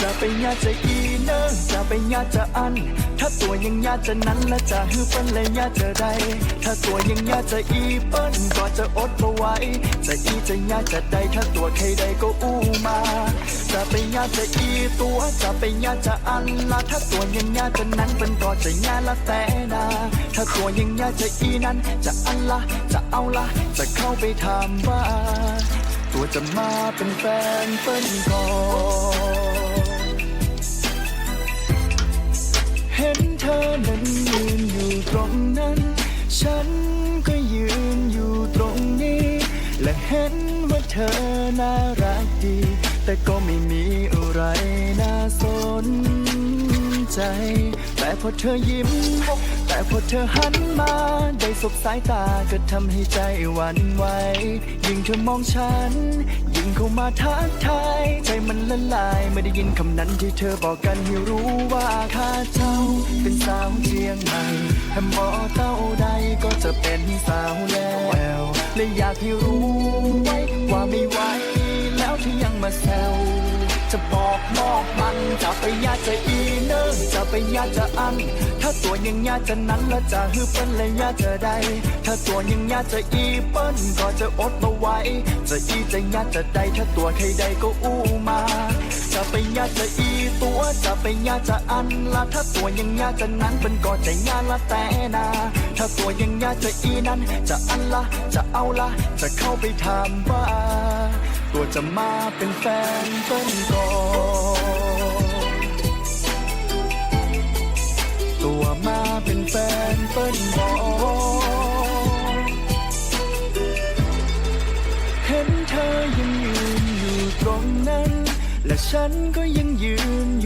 จะไปญาจะอีเนอจะไปญาจะอัน ถ้าตัวยังญาจะนั้นและจะฮือเปิ้นเลยญาจะใด ถ้าตัวยังญาจะอีเปิ้นก็จะอดบ่ไหวจะอีจะญาจะใด ถ้าตัวใครใดก็อู้มา จะไปญาจะอีตัวจะไปญาจะอันละถ้าตัวยังญาจะนั้นเป็นก็จะญาละแต่นาถ้าตัวยังญาจะอีนั้นจะอันละจะเอาละจะเข้าไปถามว่า ตัวจะมาเป็นแฟนเปิ้นก่อน นั้นยืนอยู่ตรงนั้น ฉันก็ยืนอยู่ตรงนี้ และเห็นว่าเธอน่ารักดี แต่ก็ไม่มีอะไรน่าสนใจ แต่พอเธอยิ้ม แต่พอเธอหันมา ได้สบสายตาก็ทำให้ใจหวั่นไหว ยิ่งเธอมองฉัน ยิ่งเข้ามาทักทาย ใจมันละลายไม่ได้ยินคำนั้นที่เธอบอกกันให้รู้ว่า สาวเชียงใหม่ถ้าหมอเต้าใดก็จะเป็นสาวแล้วเลยอยากให้รู้ไว้ว่าไม่ไหวแล้วที่ยังมาแซวจะบอกบอกมันจะไปยาจะอีเนอจะไปยาจะอัน ถ้าตัวยังยาจะนั้นแล้วจะฮือเปิ้นเลยยาจะได้ ถ้าตัวยังยาจะอีเปิ้นก็จะอดมาไหวจะอีจะยาจะได้ ถ้าตัวใครใดก็อู้มา จะไปยาจะอี ตัวจะไปยาจะอันละถ้าตัวยังยาจะนั้นเป็นก็จะยาละแต่นา ถ้าตัวยังยาจะอีนั้น จะอันละจะเอาละจะเข้าไปถามว่า ตัวจะมาเป็นแฟนต้นก่อตัวมาเป็นแฟนเปิ้นก่อน และฉันก็ยังยืนอยู่